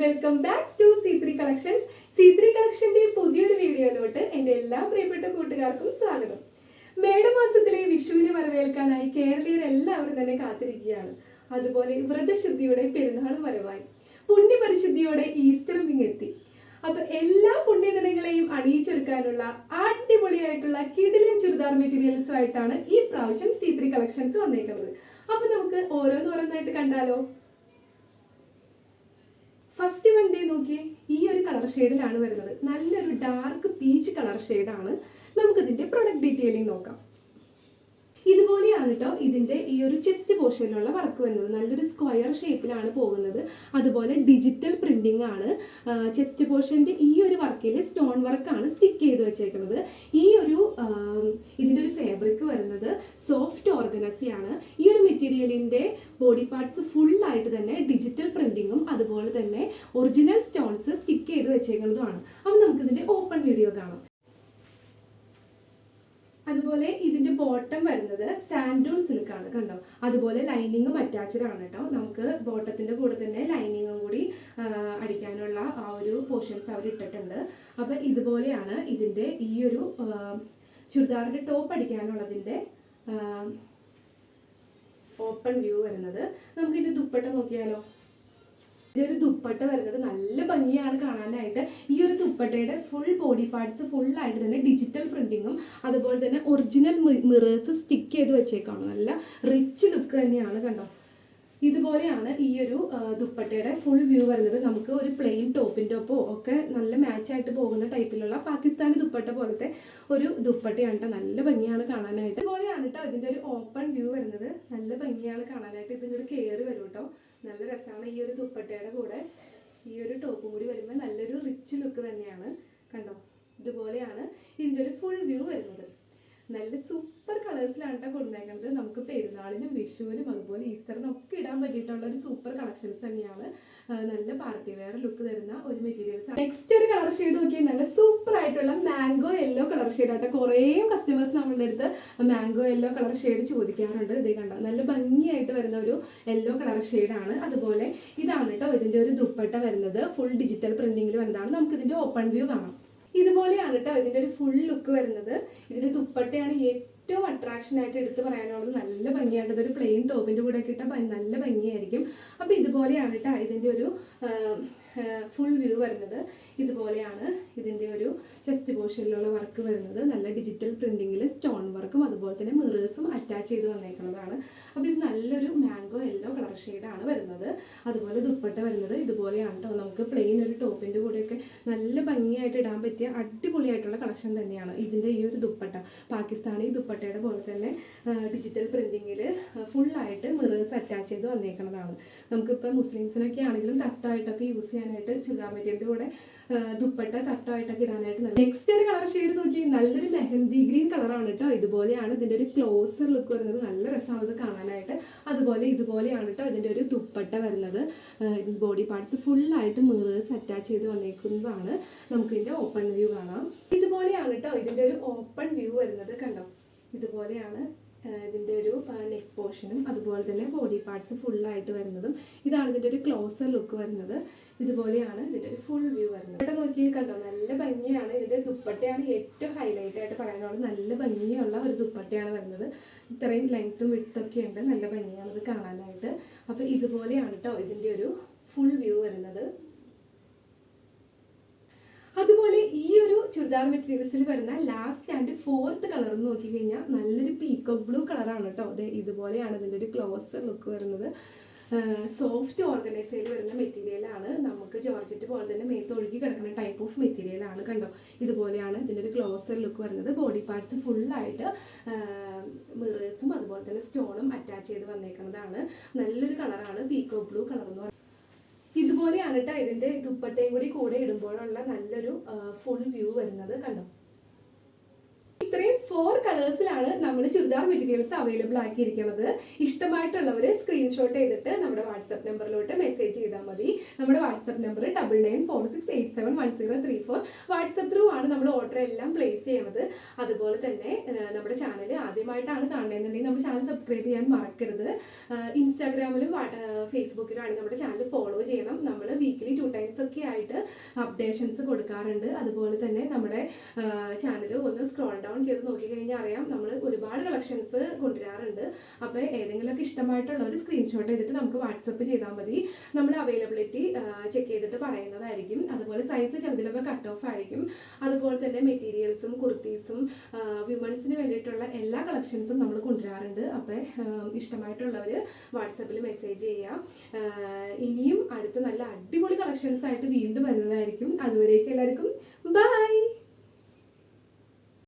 Welcome back to C three collections C three കളക്ഷന്റെ പുതിയൊരു വീഡിയോയിലോട്ട് എന്റെ എല്ലാ പ്രിയപ്പെട്ട കൂട്ടുകാർക്കും സ്വാഗതം. മേടമാസത്തിലെ വിഷുവിനെ വരവേൽക്കാനായി കേരളീയർ എല്ലാവരും തന്നെ കാത്തിരിക്കുകയാണ്. അതുപോലെ വ്രതശുദ്ധിയുടെ പെരുന്നാളും വരവായി. പുണ്യപരിശുദ്ധിയോടെ ഈസ്റ്ററും ഇങ്ങെത്തി. അപ്പൊ എല്ലാ പുണ്യദിനങ്ങളെയും അണിയിച്ചെടുക്കാനുള്ള അടിപൊളിയായിട്ടുള്ള കിടിലും ചുരിദാർ മെറ്റീരിയൽസും ആയിട്ടാണ് ഈ പ്രാവശ്യം സി ത്രീ കളക്ഷൻസ് വന്നേക്കുന്നത്. അപ്പൊ നമുക്ക് ഓരോന്നോരോന്നായിട്ട് കണ്ടാലോ? ഫസ്റ്റ് വൺ ഡേ നോക്കിയേ ഈ ഒരു കളർ ഷെയ്ഡിലാണ് വരുന്നത്. നല്ലൊരു ഡാർക്ക് പീച്ച് കളർ ഷെയ്ഡാണ് നമുക്കിതിന്റെ പ്രൊഡക്റ്റ് ഡീറ്റെയിലിംഗ് നോക്കാം. ഇതുപോലെയാണ് കേട്ടോ ഇതിന്റെ ഈ ഒരു ചെസ്റ്റ് പോർഷനിലുള്ള വർക്ക് വരുന്നത്. നല്ലൊരു സ്ക്വയർ ഷേപ്പിലാണ് പോകുന്നത്. അതുപോലെ ഡിജിറ്റൽ പ്രിന്റിംഗ് ആണ്. ചെസ്റ്റ് പോർഷന്റെ ഈ ഒരു വർക്കിൽ സ്റ്റോൺ വർക്കാണ് സ്റ്റിക്ക് ചെയ്ത് വെച്ചേക്കുന്നത്. ഈ ഒരു ഫാബ്രിക് വരുന്നത് സോഫ്റ്റ് ഓർഗനസി ആണ് ഈ ഒരു മെറ്റീരിയലിന്റെ ബോഡി പാർട്സ് ഫുൾ ആയിട്ട് തന്നെ ഡിജിറ്റൽ പ്രിന്റിങ്ങും അതുപോലെ തന്നെ ഒറിജിനൽ സ്റ്റോൺസ് സ്റ്റിക്ക് ചെയ്ത് വെച്ചേക്കുന്നതുമാണ്. അപ്പം നമുക്ക് ഇതിന്റെ ഓപ്പൺ വീഡിയോ കാണാം. അതുപോലെ ഇതിന്റെ ബോട്ടം വരുന്നത് സാൻഡൂൺ സിൽക്കാണ് കണ്ടോ? അതുപോലെ ലൈനിങ്ങും അറ്റാച്ച്ഡ് ആണ് കേട്ടോ. നമുക്ക് ബോട്ടത്തിന്റെ കൂടെ തന്നെ ലൈനിങ്ങും കൂടി അടിക്കാനുള്ള ആ ഒരു പോർഷൻസ് അവർ ഇട്ടിട്ടുണ്ട് അപ്പൊ ഇതുപോലെയാണ് ഇതിന്റെ ഈ ഒരു ആ, ചുരിദാറിന്റെ ടോപ്പ് അടിക്കാനുള്ളതിന്റെ ഓപ്പൺ വ്യൂ വരുന്നത്. നമുക്ക് ഇതിന്റെ ദുപ്പട്ട നോക്കിയാലോ? ഇതൊരു ദുപ്പട്ട വരുന്നത് നല്ല ഭംഗിയാണ് കാണാനായിട്ട്. ഈ ഒരു ദുപ്പട്ടയുടെ ഫുൾ ബോഡി പാർട്സ് ഫുൾ ആയിട്ട് തന്നെ ഡിജിറ്റൽ പ്രിന്റിങ്ങും അതുപോലെ തന്നെ ഒറിജിനൽ മിറേഴ്സ് സ്റ്റിക്ക് ചെയ്ത് വെച്ചേക്കാണ്. നല്ല റിച്ച് ലുക്ക് തന്നെയാണ് കണ്ടോ? ഇതുപോലെയാണ് ഈ ഒരു ദുപ്പട്ടയുടെ ഫുൾ വ്യൂ വരുന്നത്. നമുക്ക് ഒരു പ്ലെയിൻ ടോപ്പിന്റെ ഒപ്പോ ഒക്കെ നല്ല മാച്ച് ആയിട്ട് പോകുന്ന ടൈപ്പിലുള്ള പാകിസ്ഥാനി ദുപ്പട്ട പോലത്തെ ഒരു ദുപ്പട്ടയാണ് കേട്ടോ നല്ല ഭംഗിയാണ് കാണാനായിട്ട്. ഇതുപോലെയാണ് കേട്ടോ ഇതിന്റെ ഒരു ഓപ്പൺ വ്യൂ വരുന്നത്. നല്ല ഭംഗിയാണ് കാണാനായിട്ട് ഇതിങ്ങോട്ട് കയറി വരും കേട്ടോ നല്ല രസമാണ് ഈ ഒരു ദുപ്പട്ടയുടെ കൂടെ. ഈ ഒരു ടോപ്പും കൂടി വരുമ്പോൾ നല്ലൊരു റിച്ച് ലുക്ക് തന്നെയാണ്. കണ്ടോ? ഇതുപോലെയാണ് ഇതിന്റെ ഒരു ഫുൾ നല്ല സൂപ്പർ കളേഴ്സിലാണ് കേട്ടോ കൊടുത്തേക്കുന്നത് നമുക്ക് പെരുന്നാളിനും വിഷുവിനും അതുപോലെ ഈസ്റ്ററിനും ഒക്കെ ഇടാൻ പറ്റിയിട്ടുള്ള ഒരു സൂപ്പർ കളക്ഷൻസ് തന്നെയാണ്. നല്ല പാർട്ടി വെയർ ലുക്ക് തരുന്ന ഒരു മെറ്റീരിയൽസ് ആണ്. നെക്സ്റ്റ് ഒരു കളർ ഷെയ്ഡ് നോക്കിയാൽ നല്ല സൂപ്പർ ആയിട്ടുള്ള മാംഗോ യെല്ലോ കളർ ഷെയ്ഡ് ആട്ടെ കുറേ കസ്റ്റമേഴ്സ് നമ്മളുടെ അടുത്ത് മാംഗോ യെല്ലോ കളർ ഷെയ്ഡ് ചോദിക്കാറുണ്ട്. ഇതേ കണ്ട നല്ല ഭംഗിയായിട്ട് വരുന്ന ഒരു യെല്ലോ കളർ ഷെയ്ഡാണ് അതുപോലെ ഇതാണ് കേട്ടോ ഇതിന്റെ ഒരു ദുപ്പട്ട വരുന്നത്. ഫുൾ ഡിജിറ്റൽ പ്രിന്റിങ്ങിൽ വരുന്നതാണ് നമുക്ക് ഇതിന്റെ ഓപ്പൺ വ്യൂ കാണാം. ഇതുപോലെയാണ് കേട്ടോ ഇതിന്റെ ഒരു ഫുൾ ലുക്ക് വരുന്നത്. ഇതിന്റെ ദുപ്പട്ടയാണ് ഏറ്റവും അട്രാക്ഷൻ ആയിട്ട് എടുത്തു പറയാനുള്ളത്. നല്ല ഭംഗിയായിട്ട് ഇതൊരു പ്ലെയിൻ ടോപ്പിന്റെ കൂടെ ഒക്കെ ഇട്ടാൽ നല്ല ഭംഗിയായിരിക്കും. അപ്പോൾ ഇതുപോലെയാണ് കേട്ടോ ഇതിന്റെ ഒരു ഫുൾ വ്യൂ വരുന്നത്. ഇതുപോലെയാണ് ചെസ്റ്റ് പോർഷനിലുള്ള വർക്ക് വരുന്നത് നല്ല ഡിജിറ്റൽ പ്രിന്റിങ്ങിൽ സ്റ്റോൺ വർക്കും അതുപോലെ തന്നെ മിറേഴ്സും അറ്റാച്ച് ചെയ്ത് വന്നേക്കുന്നതാണ്. അപ്പോൾ ഇത് നല്ലൊരു മാംഗോ യെല്ലോ കളർ ഷെയ്ഡാണ് വരുന്നത്. അതുപോലെ ദുപ്പട്ട വരുന്നത് ഇതുപോലെയാണ് കേട്ടോ നമുക്ക് പ്ലെയിൻ ഒരു ടോപ്പിന്റെ കൂടെയൊക്കെ നല്ല ഭംഗിയായിട്ട് ഇടാൻ പറ്റിയ അടിപൊളിയായിട്ടുള്ള കളക്ഷൻ തന്നെയാണ് ഇതിന്റെ ഈ ഒരു ദുപ്പട്ട. പാകിസ്ഥാനി ദുപ്പട്ടയുടെ പോലെ തന്നെ ഡിജിറ്റൽ പ്രിന്റിങ്ങിൽ ഫുള്ളായിട്ട് മിറേഴ്സ് അറ്റാച്ച് ചെയ്ത് വന്നേക്കുന്നതാണ്. നമുക്കിപ്പോൾ മുസ്ലിംസിനൊക്കെ ആണെങ്കിലും തട്ടായിട്ടൊക്കെ യൂസ് ചെയ്യാനായിട്ട് ചുരിദാർ മെറ്റീരിയലിന്റെ കൂടെ ദുപ്പട്ട തട്ടായിട്ടൊക്കെ ഇടാനായിട്ട് നല്ല നെക്സ്റ്റ് ഒരു കളർ ഷെയ്ഡ് നോക്കി നല്ലൊരു മെഹന്തി ഗ്രീൻ കളറാണ് കേട്ടോ ഇതുപോലെയാണ് ഇതിന്റെ ഒരു ക്ലോസർ ലുക്ക് വരുന്നത്. നല്ല രസമാണ് ഇത് കാണാനായിട്ട്. അതുപോലെ ഇതുപോലെയാണ് കേട്ടോ ഇതിന്റെ ഒരു ദുപ്പട്ട വരുന്നത്. ബോഡി പാർട്സ് ഫുള്ളായിട്ട് മിറേഴ്സ് അറ്റാച്ച് ചെയ്ത് വന്നേക്കുന്നതാണ്. നമുക്ക് ഇതിന്റെ ഓപ്പൺ വ്യൂ കാണാം. ഇതുപോലെയാണ് കേട്ടോ ഇതിന്റെ ഒരു ഓപ്പൺ വ്യൂ വരുന്നത് കണ്ടോ? ഇതുപോലെയാണ് ആ, ഇതിന്റെ ഒരു നെക്ക് പോർഷനും അതുപോലെ തന്നെ ബോഡി പാർട്സ് ഫുള്ളായിട്ട് വരുന്നതും ഇതാണ് ഇതിന്റെ ഒരു ക്ലോസർ ലുക്ക് വരുന്നത്. ഇതുപോലെയാണ് ഇതിന്റെ ഒരു ഫുൾ വ്യൂ വരുന്നത്. ഇവിടെ നോക്കി കണ്ടോ നല്ല ഭംഗിയാണ് ഇതിന്റെ ദുപ്പട്ടയാണ് ഏറ്റവും ഹൈലൈറ്റ് ആയിട്ട് പറയാനുള്ളത്. നല്ല ഭംഗിയുള്ള ഒരു ദുപ്പട്ടയാണ് വരുന്നത്. ഇത്രയും ലെങ്ത്തും വിട്ടൊക്കെ ഉണ്ട്. നല്ല ഭംഗിയാണ് ഇത് കാണാനായിട്ട്. അപ്പോൾ ഇതുപോലെയാണ് കേട്ടോ ഇതിന്റെ ഒരു ഫുൾ വ്യൂ വരുന്നത് അതുപോലെ ഈ ഒരു ചുരിദാർ മെറ്റീരിയൽസിൽ വരുന്ന ലാസ്റ്റ് ആൻഡ് ഫോർത്ത് കളർ എന്ന് നോക്കിക്കഴിഞ്ഞാൽ നല്ലൊരു പീക്കോക്ക് ബ്ലൂ കളറാണ് കേട്ടോ അതെ ഇതുപോലെയാണ് ഇതിന്റെ ഒരു ക്ലോസർ ലുക്ക് വരുന്നത്. സോഫ്റ്റ് ഓർഗനൈസയിൽ വരുന്ന മെറ്റീരിയലാണ് നമുക്ക് ജോർജറ്റ് പോലെ തന്നെ മേത്ത് ഒഴുകി കിടക്കുന്ന ടൈപ്പ് ഓഫ് മെറ്റീരിയലാണ് കണ്ടോ. ഇതുപോലെയാണ് ഇതിന്റെ ഒരു ക്ലോസർ ലുക്ക് വരുന്നത്. ബോഡി പാർട്സ് ഫുള്ളായിട്ട് മിറേഴ്സും അതുപോലെ തന്നെ സ്റ്റോണും അറ്റാച്ച് ചെയ്ത് വന്നേക്കുന്നതാണ്. നല്ലൊരു കളറാണ് പീക്കോ ബ്ലൂ കളർ എന്ന് പറയുന്നത്. ഇതുപോലെയാണ് കേട്ടോ ഇതിന്റെ ദുപ്പട്ടയും കൂടി കൂടെ ഇടുമ്പോഴുള്ള നല്ലൊരു ഫുൾ വ്യൂ വരുന്നത് കണ്ടോ. ഇത്രയും ഫോർ കളേഴ്സിലാണ് നമ്മൾ ചുരിദാർ മെറ്റീരിയൽസ് അവൈലബിൾ ആക്കിയിരിക്കുന്നത്. ഇഷ്ടമായിട്ടുള്ളവർ സ്ക്രീൻഷോട്ട് ചെയ്തിട്ട് നമ്മുടെ വാട്സപ്പ് നമ്പറിലോട്ട് മെസ്സേജ് ചെയ്താൽ മതി. നമ്മുടെ WhatsApp number double nine four six eight seven one zero three four WhatsApp through ആണ് നമ്മൾ ഓർഡർ എല്ലാം പ്ലേസ് ചെയ്യുന്നത്. അതുപോലെ തന്നെ നമ്മുടെ ചാനൽ ആദ്യമായിട്ടാണ് കാണുന്നതെന്നുണ്ടെങ്കിൽ നമ്മുടെ ചാനൽ സബ്സ്ക്രൈബ് ചെയ്യാൻ മറക്കരുത്. ഇൻസ്റ്റാഗ്രാമിലും ഫേസ്ബുക്കിലും നമ്മുടെ ചാനൽ ഫോളോ ചെയ്യണം. നമ്മൾ വീക്ക്ലി ടു ടൈംസ് ഒക്കെ ആയിട്ട് അപ്ഡേഷൻസ് കൊടുക്കാറുണ്ട്. അതുപോലെ തന്നെ നമ്മുടെ ചാനൽ ഒന്ന് സ്ക്രോൾ ഡൗൺ ചെയ്ത് നോക്കിക്കഴിഞ്ഞാൽ അറിയാം നമ്മൾ ഒരുപാട് കളക്ഷൻസ് കൊണ്ടുവരാറുണ്ട്. അപ്പോൾ ഏതെങ്കിലുമൊക്കെ ഇഷ്ടമായിട്ടുള്ള ഒരു സ്ക്രീൻഷോട്ട് ചെയ്തിട്ട് നമുക്ക് വാട്സപ്പ് ചെയ്താൽ മതി. നമ്മൾ അവൈലബിലിറ്റി ചെക്ക് ചെയ്തിട്ട് പറയുന്നതായിരിക്കും. അതുപോലെ സൈസ് ചിലതിലൊക്കെ കട്ട് ഓഫ് ആയിരിക്കും. അതുപോലെ തന്നെ മെറ്റീരിയൽസും കുർത്തീസും വിമൻസിന് വേണ്ടിയിട്ടുള്ള എല്ലാ കളക്ഷൻസും നമ്മൾ കൊണ്ടുവരാറുണ്ട്. അപ്പോൾ ഇഷ്ടമായിട്ടുള്ളവർ വാട്സപ്പിൽ മെസ്സേജ് ചെയ്യാം. ഇനിയും അടുത്ത നല്ല അടിപൊളി കളക്ഷൻസ് ആയിട്ട് വീണ്ടും വരുന്നതായിരിക്കും. അതുവരേക്കും എല്ലാവർക്കും ബൈ